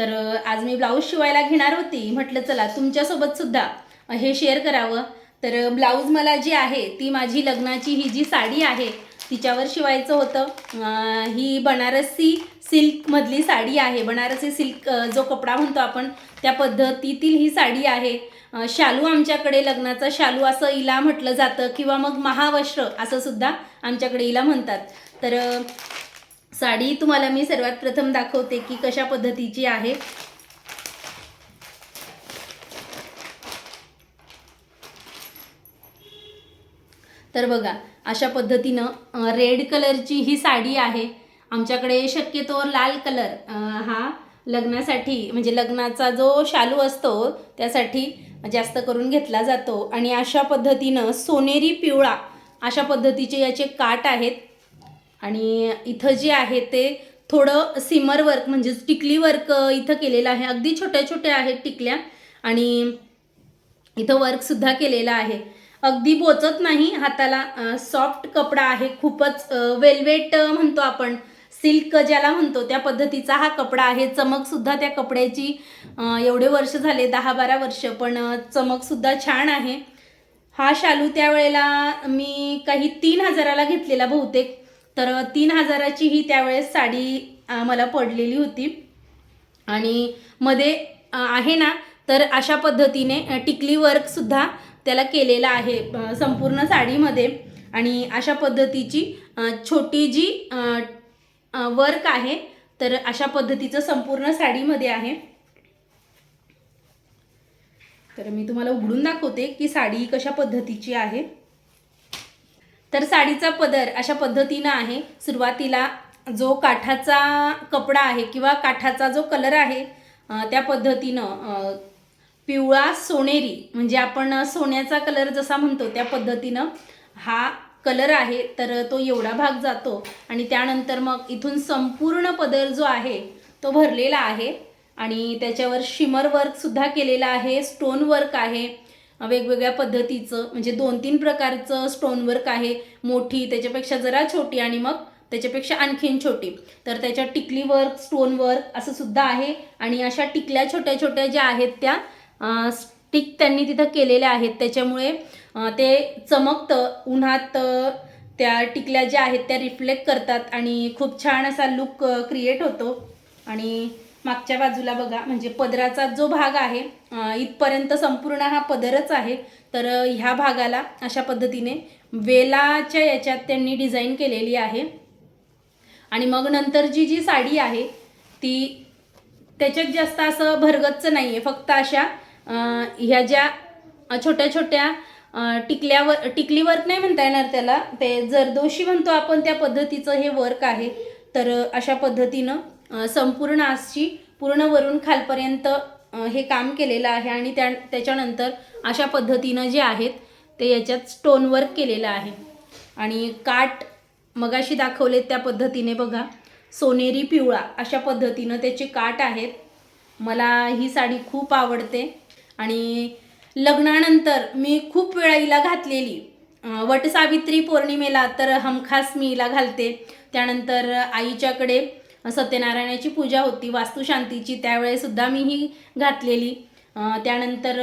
तर आज मी ब्लाऊज शिवायला घेणार होती. म्हटलं चला तुमच्यासोबत सुद्धा हे शेअर करावं. तर ब्लाऊज मला जी आहे ती माझी लग्नाची ही जी साडी आहे तिच्यावर शिवायचं होतं. ही बनारसी सिल्कमधली साडी आहे. बनारसी सिल्क जो कपडा म्हणतो आपण त्या पद्धतीतील ही साडी आहे. शालू आमच्याकडे लग्नाचा शालू असं इला म्हटलं जातं किंवा मग महावस्त्र असं सुद्धा आमच्याकडे इला म्हणतात. तर साडी तुम्हाला मी सर्वात प्रथम दाखवते की कशा पद्धतीची आहे. तर बघा अशा पद्धतीनं रेड कलरची ही साडी आहे. आमच्याकडे शक्यतो लाल कलर हा लग्नासाठी म्हणजे लग्नाचा जो शालू असतो त्यासाठी जास्त करून घेतला जातो. आणि अशा पद्धतीनं सोनेरी पिवळा अशा पद्धतीचे याचे काट आहेत. आणि इथं जे आहे ते थोडं सिमर वर्क म्हणजेच टिकली वर्क इथं केलेलं आहे. अगदी छोट्या छोट्या आहेत टिकल्या. आणि इथं वर्कसुद्धा केलेलं आहे. अगदी बोचत नाही हाताला सॉफ्ट कपडा आहे. खूपच वेल्वेट म्हणतो आपण. सिल्क ज्याला म्हणतो त्या पद्धतीचा हा कपडा आहे. चमकसुद्धा त्या कपड्याची एवढे वर्ष झाले दहा बारा वर्ष पण चमकसुद्धा छान आहे. हा शालू त्यावेळेला मी काही तीन हजाराला घेतलेला बहुतेक. तर तीन हजाराची ही त्यावेळेस साडी मला पडलेली होती. आणि मध्ये आहे ना तर अशा पद्धतीने टिकली वर्कसुद्धा त्याला केलेला आहे संपूर्ण साडीमध्ये. आणि अशा पद्धतीची छोटी जी वर्क आहे तर अशा पद्धतीचं संपूर्ण साडीमध्ये आहे. तर मी तुम्हाला उघडून दाखवते की साडी कशा पद्धतीची आहे. तर साडीचा पदर अशा पद्धतीनं आहे. सुरुवातीला जो काठाचा कपडा आहे किंवा काठाचा जो कलर आहे त्या पद्धतीनं पिवळा सोनेरी म्हणजे आपण सोन्याचा कलर जसा म्हणतो त्या पद्धतीनं हा कलर आहे तर तो एवढा भाग जातो. आणि त्यानंतर मग इथून संपूर्ण पदर जो आहे तो भरलेला आहे. आणि त्याच्यावर शिमर वर्कसुद्धा केलेला आहे स्टोन वर्क आहे. वेगवेगळ्या पद्धतीचं म्हणजे दोन तीन प्रकारचं स्टोन वर्क आहे. मोठी त्याच्यापेक्षा जरा छोटी आणि मग त्याच्यापेक्षा आणखीन छोटी. तर त्याच्यात टिकली वर्क स्टोन वर्क असं सुद्धा आहे. आणि अशा टिकल्या छोट्या छोट्या ज्या आहेत त्या स्टिक त्यांनी तिथं केलेल्या आहेत. त्याच्यामुळे ते चमकतं उन्हात त्या टिकल्या ज्या आहेत त्या रिफ्लेक्ट करतात. आणि खूप छान असा लुक क्रिएट होतो. आणि मागच्या बाजूला बघा म्हणजे पदराचा जो भाग आहे इथपर्यंत संपूर्ण हा पदरच आहे. तर ह्या भागाला अशा पद्धतीने वेलाच्या याच्यात त्यांनी डिझाईन केलेली आहे. आणि मग नंतर जी जी साडी आहे ती त्याच्यात जास्त असं भरगतचं नाही आहे फक्त अशा ह्या ज्या छोट्या छोट्या टिकल्यावर टिकली वर्क नाही म्हणता येणार त्याला ते जरदोशी म्हणतो आपण त्या पद्धतीचं हे वर्क आहे. तर अशा पद्धतीनं संपूर्ण आजची पूर्ण वरून खालपर्यंत हे काम केलेलं आहे आणि त्या त्याच्यानंतर अशा पद्धतीनं जे आहेत ते याच्यात स्टोनवर्क केलेलं आहे. आणि काठ मगाशी दाखवलेत त्या पद्धतीने बघा. सोनेरी पिवळा अशा पद्धतीनं त्याचे काट आहेत. मला ही साडी खूप आवडते. आणि लग्नानंतर मी खूप वेळा हिला घातलेली. वटसावित्री पौर्णिमेला तर हमखास मी हिला घालते. त्यानंतर आईच्याकडे सत्यनारायणाची पूजा होती वास्तुशांतीची त्यावेळेसुद्धा मी ही घातलेली. त्यानंतर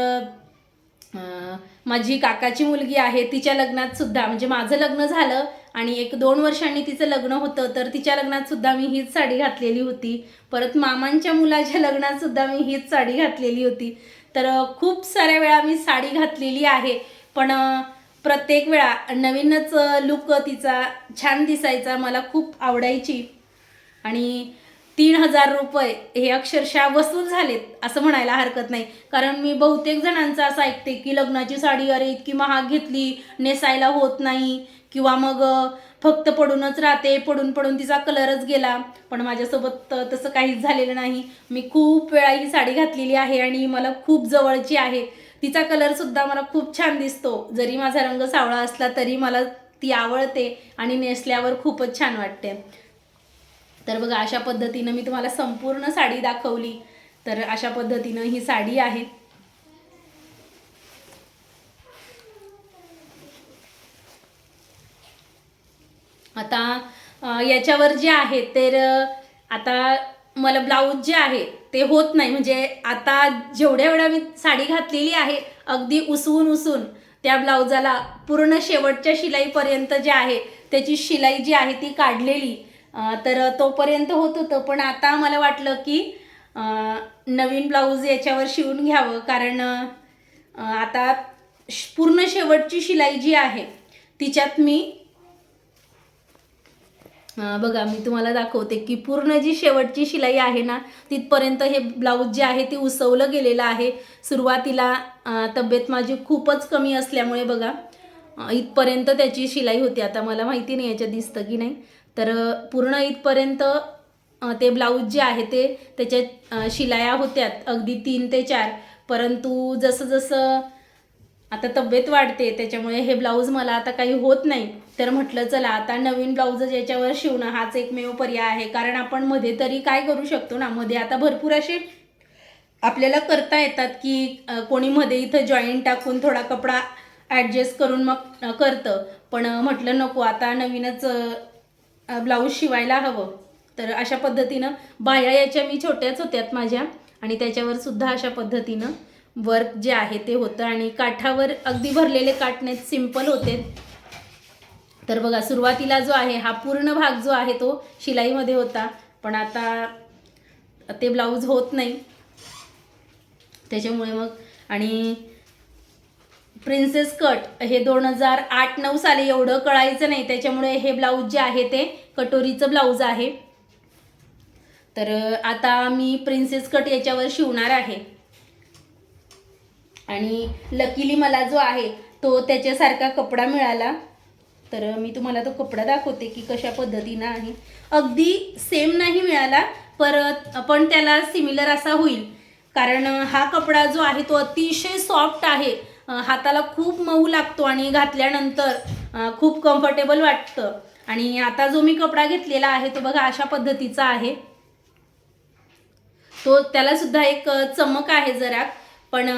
माझी काकाची मुलगी आहे तिच्या लग्नात सुद्धा म्हणजे माझं लग्न झालं आणि एक दोन वर्षांनी तिचं लग्न होतं तर तिच्या लग्नात सुद्धा मी हीच साडी घातलेली होती. परत मामांच्या मुलाच्या लग्नात सुद्धा मी हीच साडी घातलेली होती. तर खूप साऱ्या वेळा मी साडी घातलेली आहे पण प्रत्येक वेळा नवीनच लुक तिचा छान दिसायचा मला खूप आवडायची. आणि तीन हजार रुपये हे अक्षरशः वसूल झालेत असं म्हणायला हरकत नाही. कारण मी बहुतेक जणांचं असं ऐकते की लग्नाची साडी अरे इतकी महाग घेतली नेसायला होत नाही. किंवा मग फक्त पडूनच राहते पडून पडून तिचा कलरच गेला. पण माझ्यासोबत तसं काहीच झालेलं नाही. मी खूप वेळा ही साडी घातलेली आहे आणि मला खूप जवळची आहे. तिचा कलरसुद्धा मला खूप छान दिसतो. जरी माझा रंग सावळा असला तरी मला ती आवडते आणि नेसल्यावर खूपच छान वाटते. तर बघा अशा पद्धतीनं मी तुम्हाला संपूर्ण साडी दाखवली. तर अशा पद्धतीनं ही साडी आहे. आता याच्यावर जे आहे तर आता मला ब्लाऊज जे आहे ते होत नाही. म्हणजे आता जेवढ्या वेळा मी साडी घातलेली आहे अगदी उसवून उसवून त्या ब्लाउजाला पूर्ण शेवटच्या शिलाईपर्यंत जे आहे त्याची शिलाई जी आहे ती काढलेली. तर तोपर्यंत होत होतं. पण आता मला वाटलं की नवीन ब्लाऊज याच्यावर शिवून घ्यावं. कारण आता पूर्ण शेवटची शिलाई जी आहे तिच्यात मी बघा मी तुम्हाला दाखवते की पूर्ण जी शेवटची शिलाई आहे ना तिथपर्यंत हे ब्लाऊज जे आहे ते उसवलं गेलेलं आहे. सुरुवातीला तब्येत माझी खूपच कमी असल्यामुळे बघा इथपर्यंत त्याची शिलाई होती. आता मला माहिती नाही याच्यात दिसतं की नाही. तर पूर्ण इथपर्यंत ते ब्लाऊज जे आहे ते त्याच्यात शिलाया होत्यात अगदी तीन ते चार. परंतु जसं जसं आता तब्येत वाढते त्याच्यामुळे हे ब्लाऊज मला आता काही होत नाही. तर म्हटलं चला आता नवीन ब्लाऊज याच्यावर शिवणं हाच एकमेव पर्याय आहे. कारण आपण मध्ये तरी काय करू शकतो ना? मध्ये आता भरपूर असे आपल्याला करता येतात की कोणी मध्ये इथं जॉईंट टाकून थोडा कपडा ॲडजस्ट करून मग करतं. पण म्हटलं नको आता नवीनच ब्लाऊज शिवायला हवं. तर अशा पद्धतीनं बाया याच्या मी छोट्याच होत्यात माझ्या आणि त्याच्यावर सुद्धा अशा पद्धतीनं वर्क जे आहे ते होतं. आणि काठावर अगदी भरलेले काटणेत सिंपल होते तर बघा सुरुवातीला जो आहे हा पूर्ण भाग जो आहे तो शिलाईमध्ये होता. पण आता ते ब्लाऊज होत नाही. त्याच्यामुळे मग आणि प्रिन्सेस कट हे दोन हजार आठ नऊ साली एवढं कळायचं नाही. त्याच्यामुळे हे ब्लाऊज जे आहे ते कटोरीचं ब्लाऊज आहे. तर आता मी प्रिन्सेस कट याच्यावर शिवणार आहे. आणि लकीली मला जो आहे तो त्याच्यासारखा कपडा मिळाला. तर मी तुम्हाला तो कपडा दाखवते की कशा पद्धतीनं आहे. अगदी सेम नाही मिळाला परत पण त्याला सिमिलर असा होईल. कारण हा कपडा जो आहे तो अतिशय सॉफ्ट आहे. हाताला खूप मऊ लागतो आणि घातल्यानंतर खूप कम्फर्टेबल वाटतं. आणि आता जो मी कपडा घेतलेला आहे तो बघा अशा पद्धतीचा आहे. तो त्याला सुद्धा एक चमक आहे जरा पण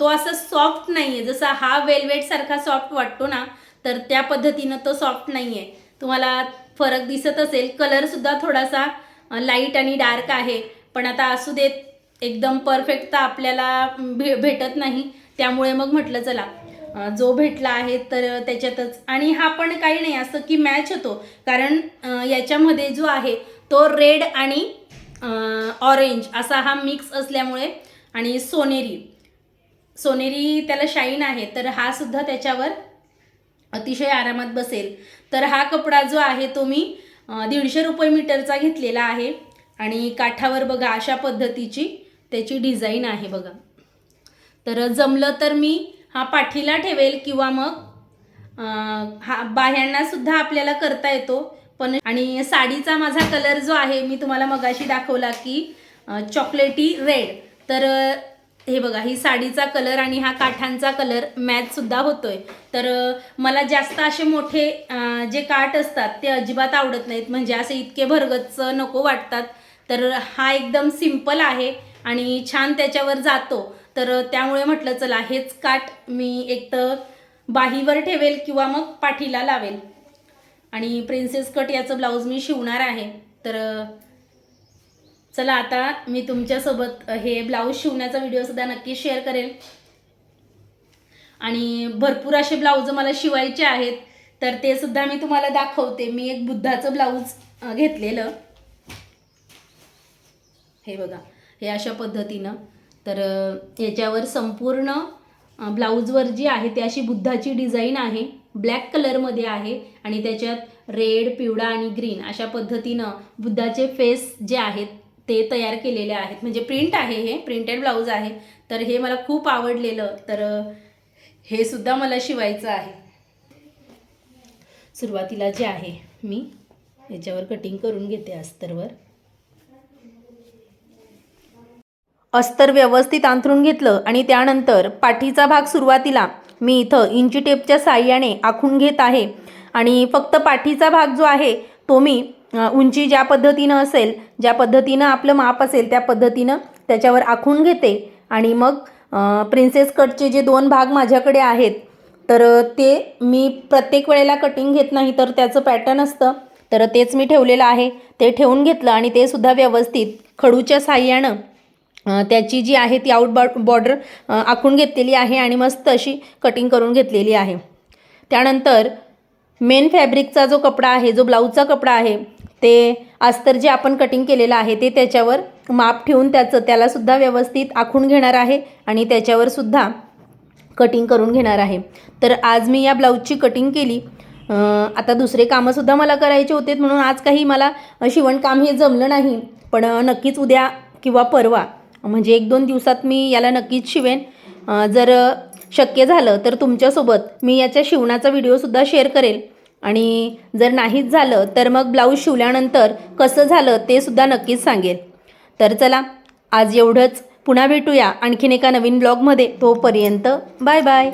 तो असा सॉफ्ट नाही आहे जसा हा वेलवेट सारखा सॉफ्ट वाटतो ना तर त्या पद्धतीनं तो सॉफ्ट नाही आहे तुम्हाला फरक दिसत असेल कलरसुद्धा थोडासा लाइट आणि डार्क आहे. पण आता असू देत एकदम परफेक्ट तर आपल्याला भे भेटत नाही. त्यामुळे मग म्हटलं चला जो भेटला आहे तर त्याच्यातच. आणि हा पण काही नाही असं की मॅच होतो. कारण याच्यामध्ये जो आहे तो रेड आणि ऑरेंज असा हा मिक्स असल्यामुळे आणि सोनेरी. सोनेरी त्याला शाईन आहे तर हा सुद्धा त्याच्यावर अतिशय आरामात बसेल. तर हा कपडा जो आहे तो मी दीडशे रुपये मीटरचा घेतलेला आहे. आणि काठावर बघा अशा पद्धतीची त्याची डिझाईन आहे बघा. तर जमलं तर मी हा पाठीला ठेवेल किंवा मग हा बाह्यांना सुद्धा आपल्याला करता येतो. पण आणि साडीचा माझा कलर जो आहे मी तुम्हाला मगाशी दाखवला की चॉकलेटी रेड तर हे बघा ही साडीचा कलर आणि हा काठांचा कलर मॅचसुद्धा होतोय. तर मला जास्त असे मोठे जे काठ असतात ते अजिबात आवडत नाहीत. म्हणजे असे इतके भरगच्च नको वाटतात. तर हा एकदम सिंपल आहे आणि छान त्याच्यावर जातो. तर त्यामुळे म्हटलं चला हेच काठ मी एक तर बाहीवर ठेवेल किंवा मग पाठीला लावेल. आणि प्रिन्सेस कट याचं ब्लाऊज मी शिवणार आहे. तर चला आता मी तुमच्यासोबत हे ब्लाऊज शिवण्याचा व्हिडिओसुद्धा नक्की शेअर करेल. आणि भरपूर असे ब्लाऊज मला शिवायचे आहेत. तर ते सुद्धा मी तुम्हाला दाखवते. मी एक बुद्धाचं ब्लाऊज घेतलेलं. हे बघा हे अशा पद्धतीनं. तर याच्यावर संपूर्ण ब्लाऊजवर जी आहे ती अशी बुद्धाची डिझाईन आहे. ब्लॅक कलरमध्ये आहे आणि त्याच्यात रेड पिवळा आणि ग्रीन अशा पद्धतीनं बुद्धाचे फेस जे आहेत ते तयार केलेले आहेत. म्हणजे प्रिंट आहे हे प्रिंटेड ब्लाऊज आहे. तर हे मला खूप आवडलेलं. तर हे सुद्धा मला शिवायचं आहे. सुरुवातीला जे आहे मी याच्यावर कटिंग करून घेते अस्तरवर. अस्तर व्यवस्थित अंथरून घेतलं आणि त्यानंतर पाठीचा भाग सुरुवातीला मी इथं इंची टेपच्या साह्याने आखून घेत आहे. आणि फक्त पाठीचा भाग जो आहे तो मी उंची ज्या पद्धतीनं असेल ज्या पद्धतीनं आपलं माप असेल त्या पद्धतीनं त्याच्यावर आखून घेते. आणि मग प्रिन्सेस कटचे जे दोन भाग माझ्याकडे आहेत तर ते मी प्रत्येक वेळेला कटिंग घेत नाही तर त्याचं पॅटर्न असतं. तर तेच मी ठेवलेलं आहे. ते ठेवून घेतलं आणि ते सुद्धा व्यवस्थित खडूच्या साह्यानं त्याची जी आहे ती आउट बॉ बॉर्डर आखून घेतलेली आहे आणि मस्त अशी कटिंग करून घेतलेली आहे. त्यानंतर मेन फॅब्रिकचा जो कपडा आहे जो ब्लाऊजचा कपडा आहे ते अस्तर जे आपण कटिंग केलेलं आहे ते त्याच्यावर माप ठेवून त्याचं त्यालासुद्धा व्यवस्थित आखून घेणार आहे आणि त्याच्यावर सुद्धा कटिंग करून घेणार आहे. तर आज मी या ब्लाऊजची कटिंग केली. आता दुसरे कामंसुद्धा मला करायचे होते म्हणून आज काही मला शिवणकाम हे जमलं नाही. पण नक्कीच उद्या किंवा परवा म्हणजे एक दोन दिवसात मी याला नक्कीच शिवेन. जर शक्य झालं तर तुमच्यासोबत मी याच्या शिवणाचा व्हिडिओसुद्धा शेअर करेल. आणि जर नाहीच झालं तर मग ब्लाऊज शिवल्यानंतर कसं झालं ते सुद्धा नक्कीच सांगेल. तर चला आज एवढंच. पुन्हा भेटूया आणखीन एका नवीन ब्लॉगमध्ये. तोपर्यंत बाय बाय.